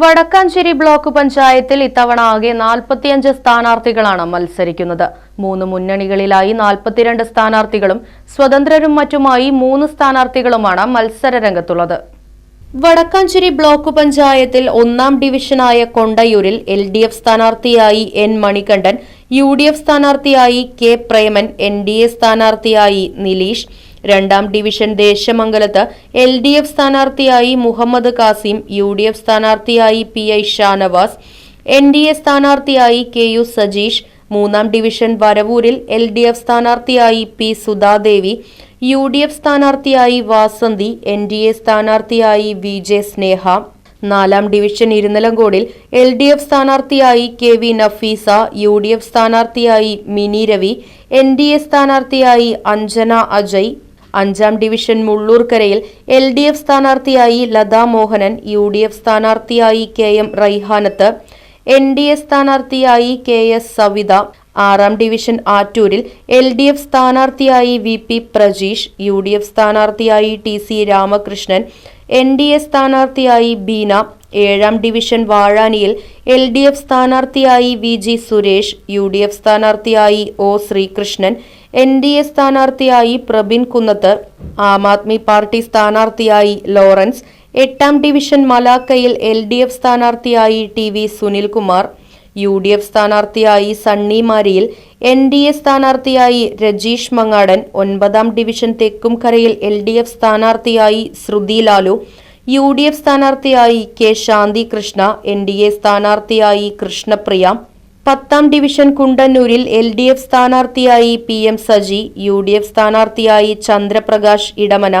Vadakkanchery block പഞ്ചായത്തിൽ ഇത്തവണ ആകെ നാൽപ്പത്തിയഞ്ച് സ്ഥാനാർത്ഥികളാണ് മത്സരിക്കുന്നത്. മൂന്ന് മുന്നണികളിലായി നാൽപ്പത്തിരണ്ട് സ്ഥാനാർത്ഥികളും സ്വതന്ത്രരും മറ്റുമായി മൂന്ന് സ്ഥാനാർത്ഥികളുമാണ് മത്സര രംഗത്തുള്ളത് വടക്കാഞ്ചേരി ബ്ലോക്ക് പഞ്ചായത്തിൽ ഒന്നാം ഡിവിഷനായ കൊണ്ടയൂരിൽ എൽ ഡി എഫ് സ്ഥാനാർത്ഥിയായി N Manikandan U D F സ്ഥാനാർത്ഥിയായി K Preman N D A സ്ഥാനാർത്ഥിയായി നിലീഷ് രണ്ടാം ഡിവിഷൻ ദേശമംഗലത്ത് എൽ ഡി എഫ് സ്ഥാനാർത്ഥിയായി Muhammad Kasim U D F സ്ഥാനാർത്ഥിയായി P I Shanavas N D A സ്ഥാനാർത്ഥിയായി കെ യു സജീഷ് മൂന്നാം ഡിവിഷൻ വരവൂരിൽ എൽ ഡി എഫ് സ്ഥാനാർത്ഥിയായി P Sudhadevi U D F സ്ഥാനാർത്ഥിയായി വാസന്തി എൻ ഡി എ സ്ഥാനാർത്ഥിയായി വി ജെ സ്നേഹ. നാലാം ഡിവിഷൻ ഇരുന്നലങ്കോടിൽ എൽ ഡി എഫ് സ്ഥാനാർത്ഥിയായി K V Nafeesa U D F സ്ഥാനാർത്ഥിയായി Mini Ravi N D A സ്ഥാനാർത്ഥിയായി അഞ്ജന അജയ് അഞ്ചാം ഡിവിഷൻ മുള്ളൂർക്കരയിൽ എൽ ഡി എഫ് സ്ഥാനാർത്ഥിയായി Latha Mohanan U D F സ്ഥാനാർത്ഥിയായി K M Raihanath N D A സ്ഥാനാർത്ഥിയായി K S Savitha ആറാം division ആറ്റൂരിൽ എൽ ഡി എഫ് സ്ഥാനാർത്ഥിയായി V P Prajeesh U D F സ്ഥാനാർത്ഥിയായി T C Ramakrishnan N D A സ്ഥാനാർത്ഥിയായി ബീന ഏഴാം division വാഴാനിയിൽ എൽ ഡി എഫ് സ്ഥാനാർത്ഥിയായി V G Suresh U D F സ്ഥാനാർത്ഥിയായി O Sreekrishnan N D A സ്ഥാനാർത്ഥിയായി Prabin Kunnath Aam Aadmi party സ്ഥാനാർത്ഥിയായി Lawrence എട്ടാം ഡിവിഷൻ മലാക്കയിൽ എൽ ഡി എഫ് സ്ഥാനാർത്ഥിയായി T V Sunilkumar U D F സ്ഥാനാർത്ഥിയായി Sunny Mariyil N D A സ്ഥാനാർത്ഥിയായി രജീഷ് മങ്ങാടൻ ഒൻപതാം ഡിവിഷൻ തെക്കുംകരയിൽ എൽ ഡി എഫ് സ്ഥാനാർത്ഥിയായി Shruthi Lalu U D F സ്ഥാനാർത്ഥിയായി K Shanthi Krishna N D A സ്ഥാനാർത്ഥിയായി കൃഷ്ണപ്രിയ പത്താം ഡിവിഷൻ കുണ്ടന്നൂരിൽ എൽ ഡി എഫ് സ്ഥാനാർത്ഥിയായി P M Saji U D F സ്ഥാനാർത്ഥിയായി Chandraprakash Edamana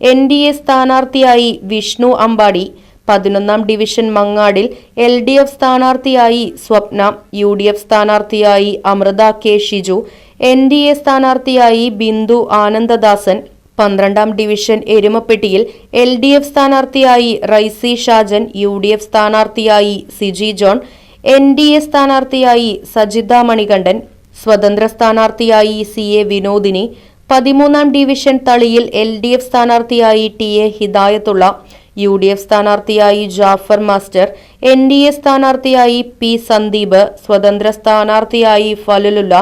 N D A സ്ഥാനാർത്ഥിയായി വിഷ്ണു അമ്പാടി പതിനൊന്നാം ഡിവിഷൻ മങ്ങാടിൽ എൽ ഡി എഫ് സ്ഥാനാർത്ഥിയായി സ്വപ്ന യു ഡി എഫ് സ്ഥാനാർത്ഥിയായി Amritha K Shiju N D A സ്ഥാനാർത്ഥിയായി ബിന്ദു ആനന്ദദാസൻ പന്ത്രണ്ടാം ഡിവിഷൻ എരുമപ്പെട്ടിയിൽ എൽ ഡി എഫ് സ്ഥാനാർത്ഥിയായി Raisy Shajan U D F സ്ഥാനാർത്ഥിയായി Siji John N D A സ്ഥാനാർത്ഥിയായി സജിത മണികണ്ഠൻ സ്വതന്ത്ര സ്ഥാനാർത്ഥിയായി സി എ വിനോദിനി പതിമൂന്നാം ഡിവിഷൻ തളിയിൽ എൽ ഡി എഫ് സ്ഥാനാർത്ഥിയായി T A Hidayathulla U D F സ്ഥാനാർത്ഥിയായി Jafar master N D A സ്ഥാനാർത്ഥിയായി പി സന്ദീപ് സ്വതന്ത്ര സ്ഥാനാർത്ഥിയായി ഫലുലുള്ള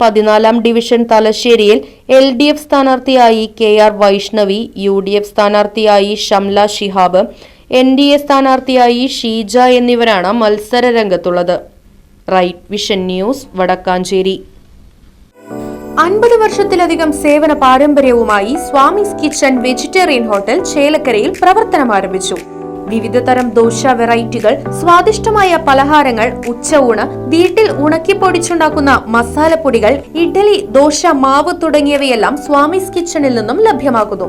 പതിനാലാം ഡിവിഷൻ തലശ്ശേരിയിൽ എൽ ഡി എഫ് സ്ഥാനാർത്ഥിയായി K R Vaishnavi U D F സ്ഥാനാർത്ഥിയായി Shamla Shihab N D A സ്ഥാനാർത്ഥിയായി ഷീജ എന്നിവരാണ് മത്സര രംഗത്തുള്ളത് റൈറ്റ് വിഷൻ ന്യൂസ് വടക്കാഞ്ചേരി. അൻപത് വർഷത്തിലധികം സേവന പാരമ്പര്യവുമായി സ്വാമിസ് കിച്ചൺ വെജിറ്റേറിയൻ ഹോട്ടൽ ചേലക്കരയിൽ പ്രവർത്തനം ആരംഭിച്ചു. വിവിധ തരം ദോശ വെറൈറ്റികൾ സ്വാദിഷ്ടമായ പലഹാരങ്ങൾ ഉച്ചയൂണ് വീട്ടിൽ ഉണക്കിപ്പൊടിച്ചുണ്ടാക്കുന്ന മസാലപ്പൊടികൾ ഇഡ്ഡലി ദോശ മാവ് തുടങ്ങിയവയെല്ലാം സ്വാമിസ് കിച്ചണിൽ നിന്നും ലഭ്യമാകുന്നു